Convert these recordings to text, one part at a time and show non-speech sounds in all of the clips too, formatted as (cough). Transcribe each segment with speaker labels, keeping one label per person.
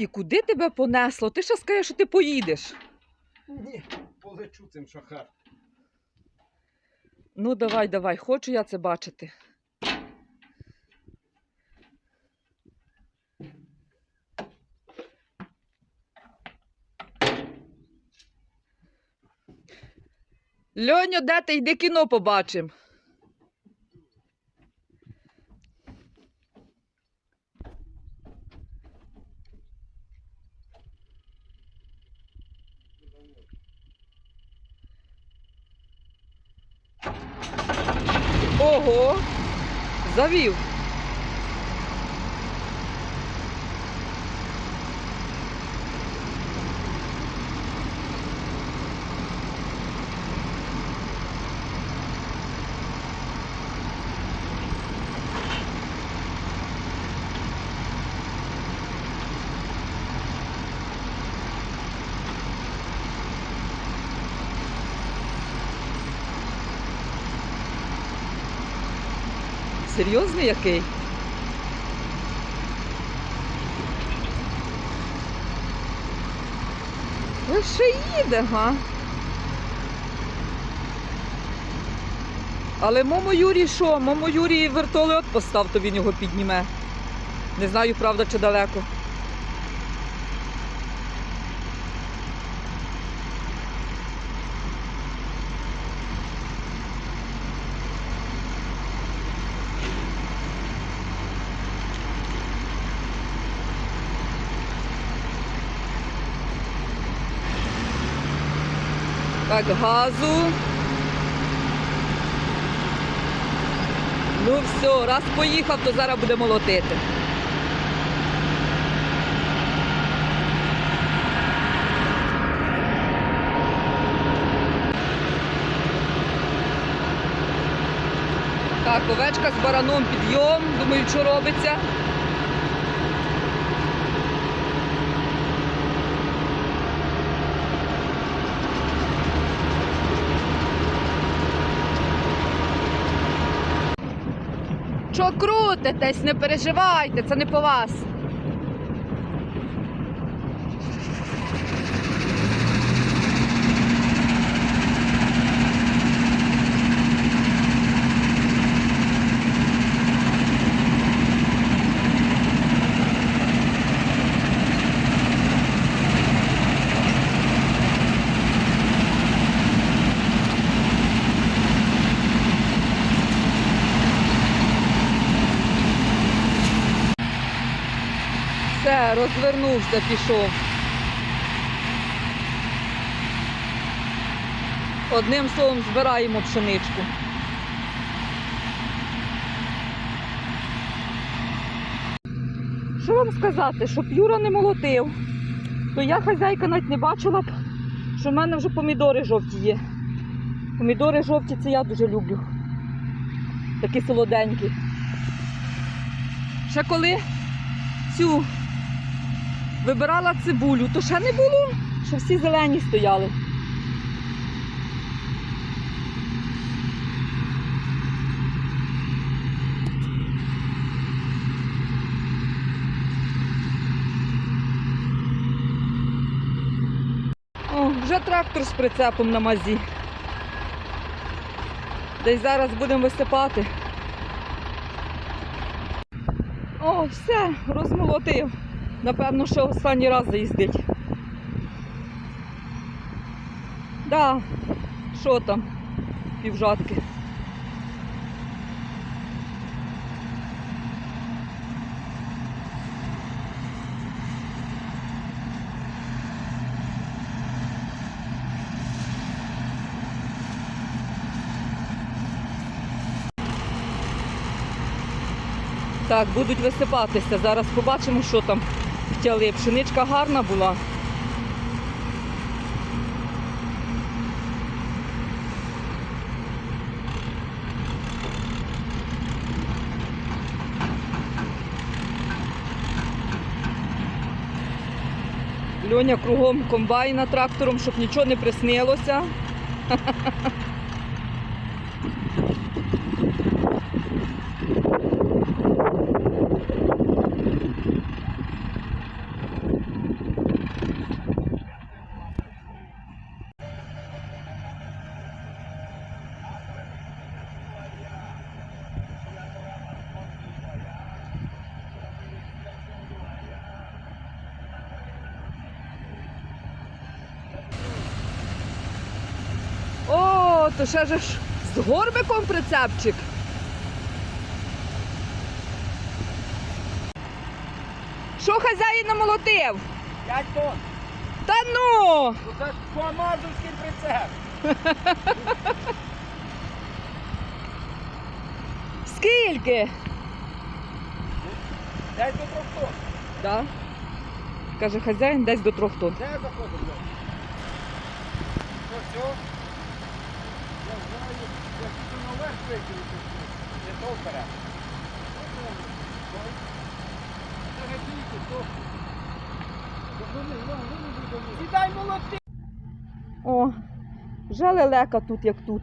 Speaker 1: І куди тебе понесло? Ти ще скажеш, що ти поїдеш.
Speaker 2: Ні, полечу цим шахар.
Speaker 1: Ну, давай, давай, хочу я це бачити. Льоню, де ти? Йди кіно побачимо. Ого, завів. Серйозний який? Лише їде, га? Але момо Юрій що? Момо Юрій вертольот постав, то він його підніме. Не знаю, правда, чи далеко. Так, газу. Ну все, раз поїхав, то зараз буде молотити. Так, овечка з бараном підйом. Думаю, що робиться. Крутитесь, не переживайте, це не по вас. Розвернувся, пішов. Одним словом збираємо пшеничку. Що вам сказати, щоб Юра не молотив, то я хазяйка навіть не бачила б, що в мене вже помідори жовті є. Помідори жовті це я дуже люблю. Такі солоденькі. Ще коли цю вибирала цибулю, то ще не було, що всі зелені стояли. О, вже трактор з прицепом на мазі. Десь зараз будемо висипати. О, все, розмолотив. Напевно, що останній раз заїздить. Да, що там? Півжатки. Так, будуть висипатися. Зараз побачимо, що там втяли. Пшеничка гарна була. Льоня кругом комбайна трактором, щоб нічого не приснилося. (laughs) О, то ще ж з горбиком прицепчик. Що хазяїн намолотив?
Speaker 2: П'ять тонн.
Speaker 1: Та ну!
Speaker 2: Ну це ж фламазовський прицеп. (laughs)
Speaker 1: Скільки?
Speaker 2: Десь до трьох тонн.
Speaker 1: Да. Каже, хазяїн десь до трьох тонн.
Speaker 2: Де заходимо? Що, все? Я знаю, я тільки наверх викрити. Не то вперед. Це не тільки, то. Сідай молоти!
Speaker 1: О, вже лелека тут, як тут.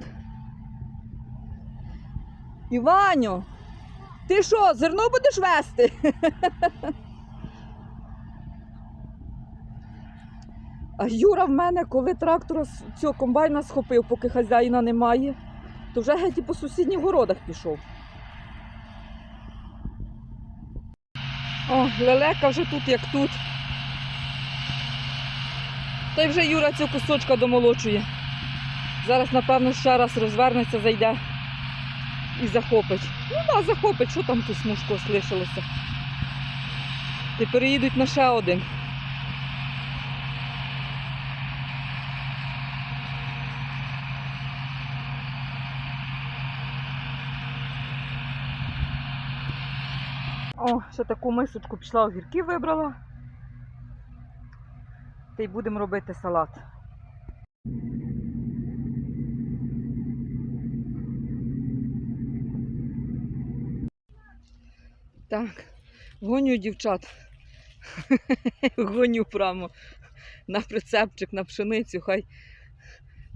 Speaker 1: Іваню, ти що, зерно будеш вести? (laughs) А Юра в мене, коли трактора цього комбайна схопив, поки хазяїна немає, то вже геть і по сусідніх городах пішов. О, лелека вже тут, як тут. Та й вже Юра цього кусочка домолочує. Зараз, напевно, ще раз розвернеться, зайде і захопить. Ну да, захопить, що там тут смужко лишилося. Ти переїдуть на ще один. О, ще таку мисочку пішла огірки вибрала. Та й будемо робити салат. Так, гоню дівчат. (laughs) Гоню прямо на прицепчик, на пшеницю, хай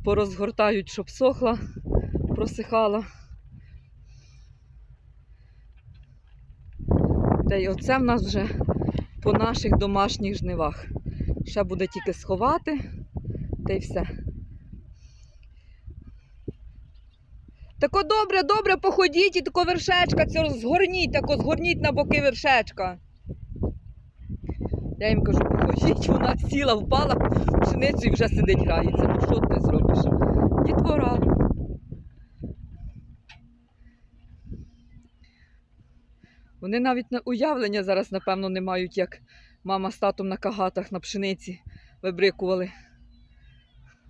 Speaker 1: порозгортають, щоб сохла, просихала. Та й оце в нас вже по наших домашніх жнивах. Ще буде тільки сховати, та й все. Тако добре, добре походіть і тако вершечка, це згорніть, тако згорніть на боки вершечка. Я їм кажу, походіть, вона сіла, впала пшеницю і вже сидить грається. Ну що ти зробиш? Дітвора. Вони навіть на уявлення зараз, напевно, не мають, як мама з татом на кагатах на пшениці вибрикували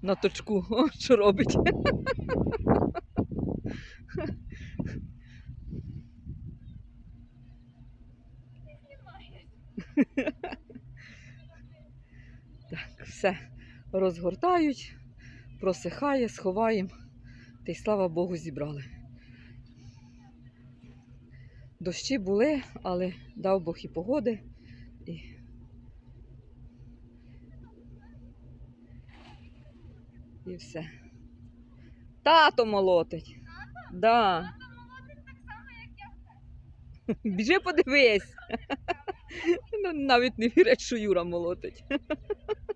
Speaker 1: на точку. О, що робить? Так, все розгортають, просихає, сховаємо. Та й слава Богу, зібрали. Дощі були, але дав Бог і погоди. І... і все. Тато молотить. Да. (laughs) Біжи подивись. (laughs) Ну, навіть не вірять, що Юра молотить. (laughs)